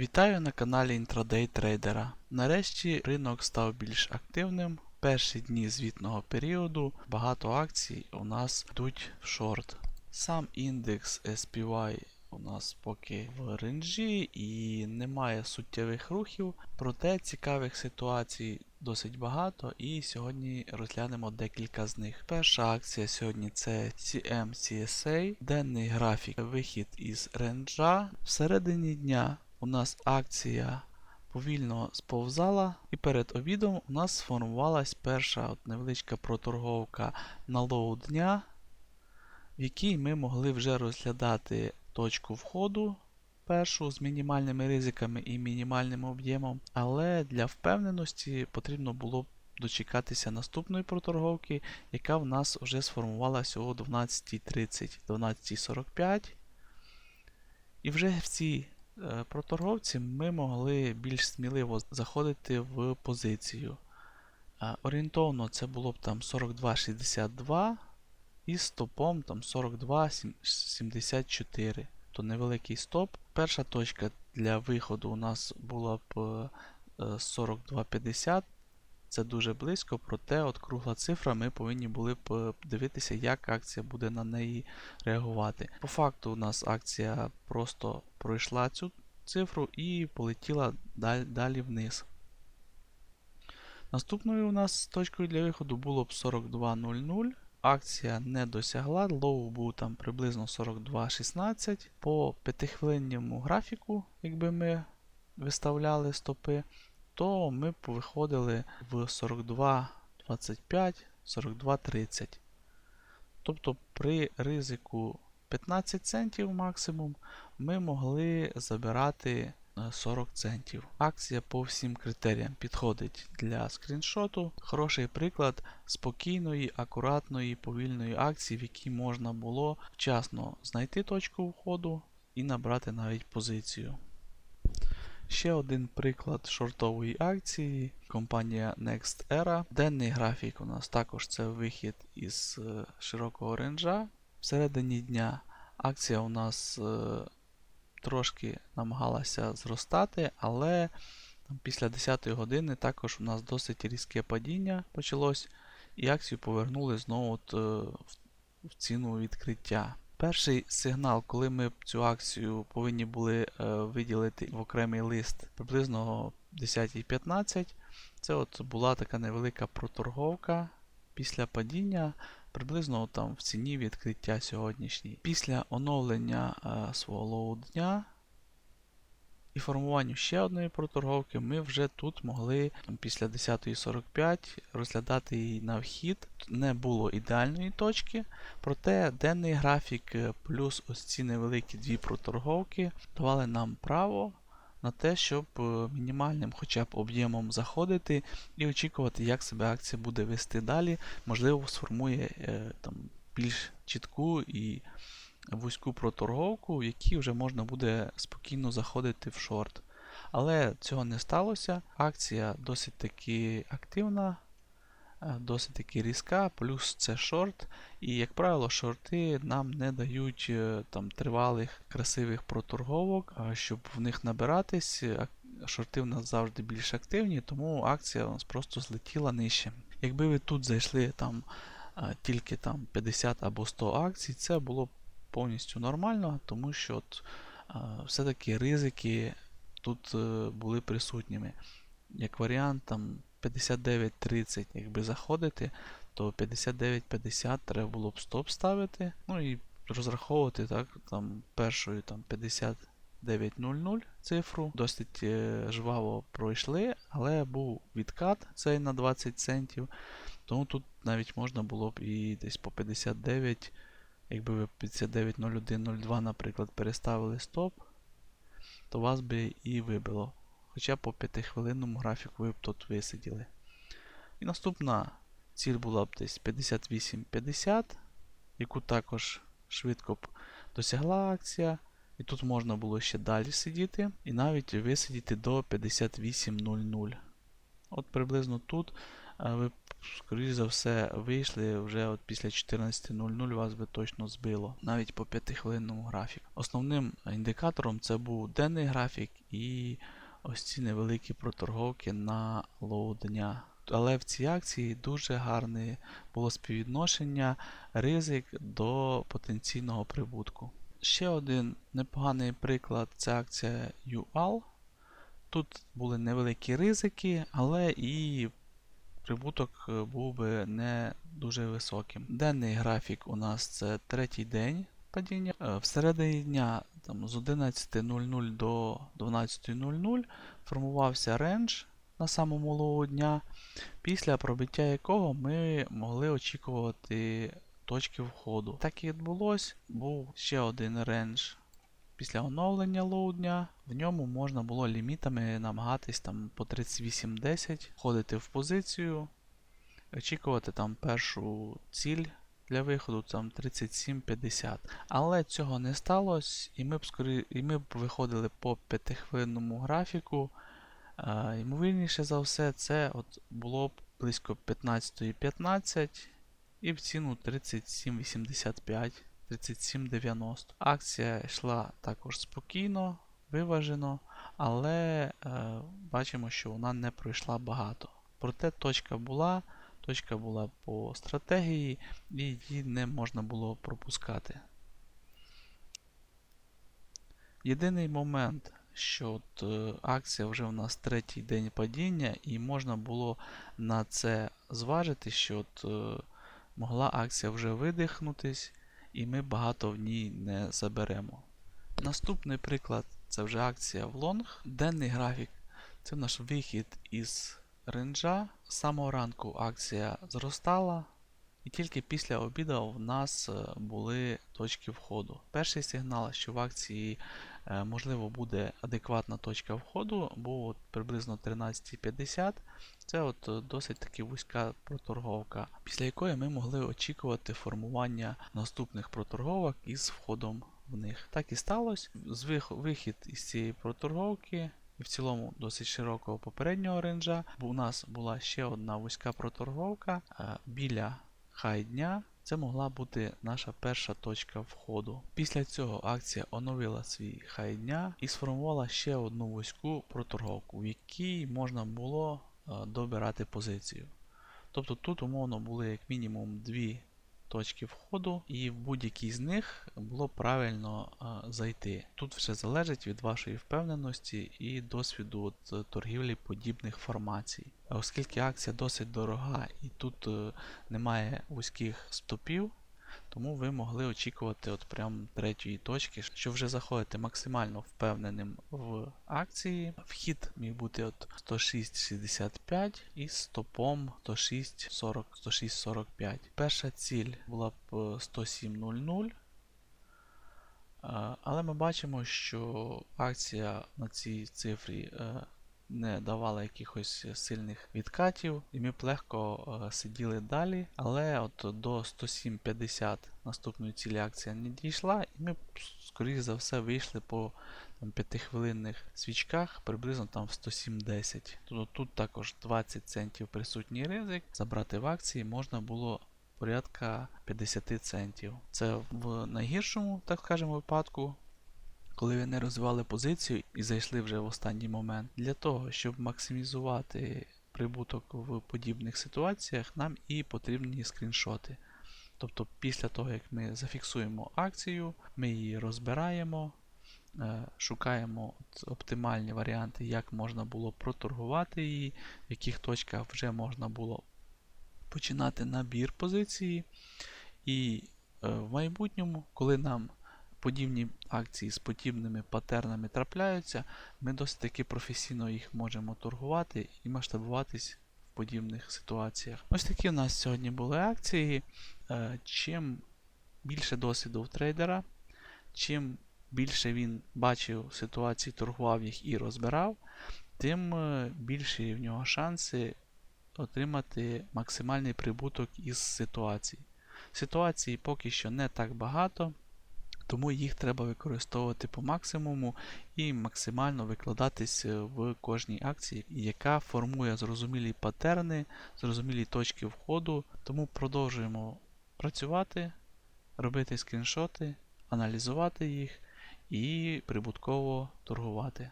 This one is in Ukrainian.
Вітаю на каналі Intraday Трейдера. Нарешті ринок став більш активним. Перші дні звітного періоду багато акцій у нас йдуть в шорт. Сам індекс SPY у нас поки в ренжі і немає суттєвих рухів, проте цікавих ситуацій досить багато і сьогодні розглянемо декілька з них. Перша акція сьогодні це CMCSA, денний графік вихід із ренджа. Всередині дня у нас акція повільно сповзала, і перед обідом у нас сформувалась перша от невеличка проторговка на лоу дня, в якій ми могли вже розглядати точку входу першу з мінімальними ризиками і мінімальним об'ємом, але для впевненості потрібно було дочекатися наступної проторговки, яка в нас вже сформувалася о 12.30, 12.45. І вже в цій е, проторговці ми могли більш сміливо заходити в позицію. Е, Орієнтовно це було б там 42,62 і стопом там 42,74. То невеликий стоп. Перша точка для виходу у нас була б е, 42,50. Це дуже близько, проте от кругла цифра ми повинні були б е, дивитися, як акція буде на неї реагувати. По факту у нас акція просто пройшла цю цифру і полетіла далі, вниз. Наступною у нас точкою для виходу було б 42.00. Акція не досягла, лоу був там приблизно 42.16. По п'ятихвилинному графіку, якби ми виставляли стопи, то ми виходили в 42.25, 42.30. Тобто при ризику 15 центів максимум ми могли забирати е, 40 центів. Акція по всім критеріям підходить для скріншоту. Хороший приклад спокійної, акуратної, повільної акції, в якій можна було вчасно знайти точку входу і набрати навіть позицію. Ще один приклад шортової акції. Компанія Next Era. Денний графік у нас також це вихід із е, широкого ренджа. Всередині дня акція у нас е, трошки намагалася зростати, але там, після 10 години також у нас досить різке падіння почалось, і акцію повернули знову от, е, в, в ціну відкриття. Перший сигнал, коли ми цю акцію повинні були е, виділити в окремий лист приблизно 10.15, це от була така невелика проторговка після падіння, приблизно там в ціні відкриття сьогоднішній. Після оновлення е, свого лоу дня і формуванню ще одної проторговки, ми вже тут могли там, після 10.45 розглядати її на вхід. Не було ідеальної точки, проте денний графік е, плюс ось ці невеликі дві проторговки давали нам право на те, щоб е, мінімальним хоча б об'ємом заходити і очікувати, як себе акція буде вести далі. Можливо, сформує е, там, більш чітку і вузьку проторговку, в якій вже можна буде спокійно заходити в шорт. Але цього не сталося. Акція досить таки активна, досить таки різка, плюс це шорт. І, як правило, шорти нам не дають е, там тривалих красивих проторговок, щоб в них набиратись. Шорти в нас завжди більш активні, тому акція у нас просто злетіла нижче. Якби ви тут зайшли там тільки там 50 або 100 акцій, це було б повністю нормально, тому що от, все-таки ризики тут е, були присутніми. Як варіант, там 59-30, якби заходити, то 59-50 треба було б стоп ставити. Ну і розраховувати так, там першою там 59.00 цифру. Досить е, жваво пройшли, але був відкат цей на 20 центів. Тому тут навіть можна було б і десь по 59, якби ви 59.01.02, наприклад, переставили стоп, то вас би і вибило. Хоча по 5-хвилинному графіку ви б тут висиділи. І наступна ціль була б десь 58.50, яку також швидко б досягла акція. І тут можна було ще далі сидіти, і навіть висидіти до 58.00. От приблизно тут ви скоріш за все, вийшли вже от після 14.00 вас би точно збило, навіть по 5-хвилинному графіку. Основним індикатором це був денний графік і ось ці невеликі проторговки на лоу дня. Але в цій акції дуже гарне було співвідношення ризик до потенційного прибутку. Ще один непоганий приклад це акція UAL. Тут були невеликі ризики, але і прибуток е, був би не дуже високим. Денний графік у нас це третій день падіння. Е, Всередині дня там, з 11.00 до 12.00 формувався рендж на самому лоу дня, після пробиття якого ми могли очікувати точки входу. Так і відбулось, був ще один рендж після оновлення лоу дня. В ньому можна було лімітами намагатись там по 38.10 входити в позицію, очікувати там першу ціль для виходу там 37.50. Але цього не сталося, і ми б скорі... і ми б виходили по 5-хвилинному графіку. А, ймовірніше за все, це от було б близько 15.15 і в ціну 37.85. 37,90. Акція йшла також спокійно, виважено, але е, бачимо, що вона не пройшла багато. Проте точка була, точка була по стратегії, і її не можна було пропускати. Єдиний момент, що от, е, акція вже у нас третій день падіння, і можна було на це зважити, що от, е, могла акція вже видихнутись і ми багато в ній не заберемо. Наступний приклад це вже акція в лонг. Денний графік це наш вихід із ренджа. З самого ранку акція зростала, і тільки після обіду в нас е, були точки входу. Перший сигнал, що в акції е, можливо буде адекватна точка входу, був от приблизно 13.50. Це от е, досить таки вузька проторговка, після якої ми могли очікувати формування наступних проторговок із входом в них. Так і сталося. Вихід із цієї проторговки. І в цілому досить широкого попереднього ренджа. Бо у нас була ще одна вузька проторговка біля хай дня. Це могла бути наша перша точка входу. Після цього акція оновила свій хай дня і сформувала ще одну вузьку проторговку, в якій можна було добирати позицію. Тобто тут, умовно, були як мінімум дві точки входу, і в будь-якій з них було правильно зайти. Тут все залежить від вашої впевненості і досвіду торгівлі подібних формацій. Оскільки акція досить дорога і тут е, немає вузьких стопів, тому ви могли очікувати от прям третьої точки, що вже заходите максимально впевненим в акції. Вхід міг бути от 106.65 і стопом 106.40-106.45. Перша ціль була б 107.00. Але ми бачимо, що акція на цій цифрі е, не давала якихось сильних відкатів, і ми б легко е, сиділи далі. Але от до 107.50 наступної цілі акція не дійшла, і ми, скоріш за все, вийшли по там, 5-хвилинних свічках приблизно там в 107.10. Тобто тут також 20 центів присутній ризик. Забрати в акції можна було. Порядка 50 центів. Це в найгіршому, так скажемо, випадку, коли ви не розвивали позицію і зайшли вже в останній момент. Для того, щоб максимізувати прибуток в подібних ситуаціях, нам і потрібні скріншоти. Тобто, після того, як ми зафіксуємо акцію, ми її розбираємо, е, шукаємо оптимальні варіанти, як можна було проторгувати її, в яких точках вже можна було починати набір позиції. І е, в майбутньому, коли нам подібні акції з подібними патернами трапляються, ми досить таки професійно їх можемо торгувати і масштабуватись в подібних ситуаціях. Ось такі у нас сьогодні були акції. Е, чим більше досвіду в трейдера, чим більше він бачив ситуації, торгував їх і розбирав, тим е, більші в нього шанси отримати максимальний прибуток із ситуацій. Ситуацій поки що не так багато. Тому їх треба використовувати по максимуму і максимально викладатись е, в кожній акції, яка формує зрозумілі патерни, зрозумілі точки входу. Тому продовжуємо працювати, робити скріншоти, аналізувати їх і прибутково торгувати.